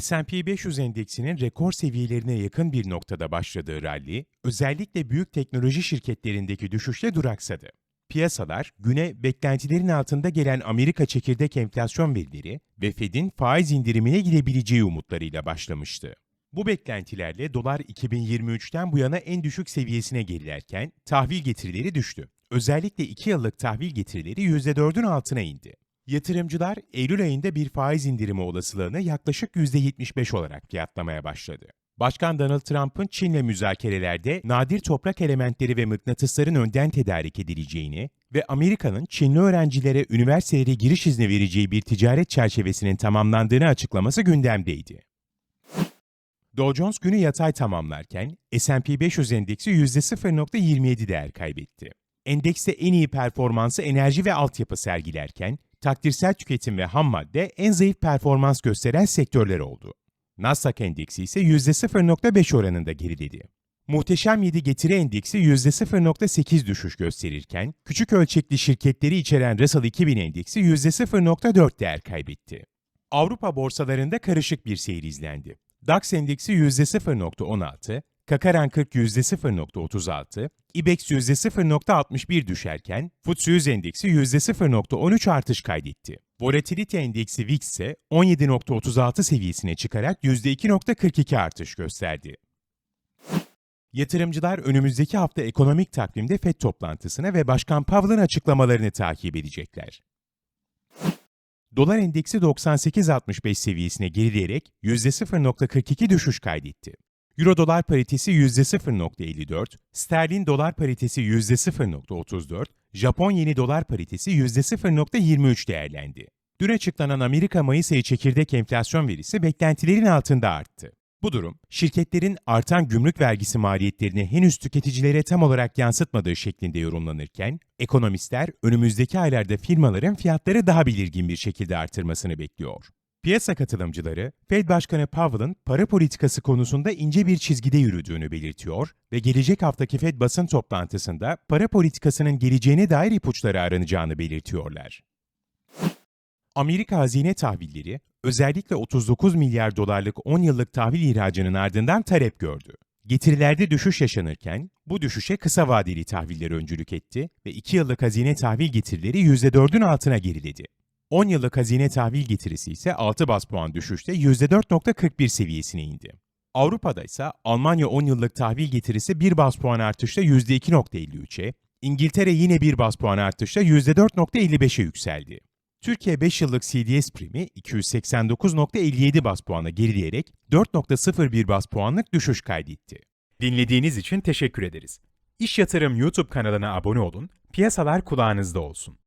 S&P 500 endeksinin rekor seviyelerine yakın bir noktada başladığı rally, özellikle büyük teknoloji şirketlerindeki düşüşle duraksadı. Piyasalar, güne beklentilerin altında gelen Amerika çekirdek enflasyon verileri ve Fed'in faiz indirimine gidebileceği umutlarıyla başlamıştı. Bu beklentilerle dolar 2023'ten bu yana en düşük seviyesine gerilerken tahvil getirileri düştü. Özellikle 2 yıllık tahvil getirileri %4'ün altına indi. Yatırımcılar Eylül ayında bir faiz indirimi olasılığını yaklaşık %75 olarak fiyatlamaya başladı. Başkan Donald Trump'ın Çin'le müzakerelerde nadir toprak elementleri ve mıknatısların önden tedarik edileceğini ve Amerika'nın Çinli öğrencilere üniversitelere giriş izni vereceği bir ticaret çerçevesinin tamamlandığını açıklaması gündemdeydi. Dow Jones günü yatay tamamlarken S&P 500 endeksi %0.27 değer kaybetti. Endekste en iyi performansı enerji ve altyapı sergilerken, takdirsel tüketim ve ham madde en zayıf performans gösteren sektörler oldu. Nasdaq endeksi ise %0.5 oranında geriledi. Muhteşem 7 getiri endeksi %0.8 düşüş gösterirken, küçük ölçekli şirketleri içeren Russell 2000 endeksi %0.4 değer kaybetti. Avrupa borsalarında karışık bir seyir izlendi. DAX endeksi %0.16, Kakaran 40 %0.36, IBEX %0.61 düşerken FTSE 100 endeksi %0.13 artış kaydetti. Volatilite endeksi VIX ise 17.36 seviyesine çıkarak %2.42 artış gösterdi. Yatırımcılar önümüzdeki hafta ekonomik takvimde FED toplantısına ve Başkan Powell'ın açıklamalarını takip edecekler. Dolar endeksi 98.65 seviyesine gerileyerek %0.42 düşüş kaydetti. Euro dolar paritesi %0.54, sterlin dolar paritesi %0.34, Japon yeni dolar paritesi %0.23 değerlendi. Dün açıklanan Amerika Mayıs ayı çekirdek enflasyon verisi beklentilerin altında arttı. Bu durum, şirketlerin artan gümrük vergisi maliyetlerini henüz tüketicilere tam olarak yansıtmadığı şeklinde yorumlanırken, ekonomistler önümüzdeki aylarda firmaların fiyatları daha belirgin bir şekilde artırmasını bekliyor. Piyasa katılımcıları, Fed Başkanı Powell'ın para politikası konusunda ince bir çizgide yürüdüğünü belirtiyor ve gelecek haftaki Fed basın toplantısında para politikasının geleceğine dair ipuçları aranacağını belirtiyorlar. Amerika hazine tahvilleri, özellikle 39 milyar dolarlık 10 yıllık tahvil ihracının ardından talep gördü. Getirilerde düşüş yaşanırken, bu düşüşe kısa vadeli tahviller öncülük etti ve 2 yıllık hazine tahvil getirileri %4'ün altına geriledi. 10 yıllık hazine tahvil getirisi ise 6 bas puan düşüşte %4.41 seviyesine indi. Avrupa'da ise Almanya 10 yıllık tahvil getirisi 1 bas puan artışla %2.53'e, İngiltere yine 1 bas puan artışla %4.55'e yükseldi. Türkiye 5 yıllık CDS primi 289.57 bas puana gerileyerek 4.01 bas puanlık düşüş kaydetti. Dinlediğiniz için teşekkür ederiz. İş Yatırım YouTube kanalına abone olun, piyasalar kulağınızda olsun.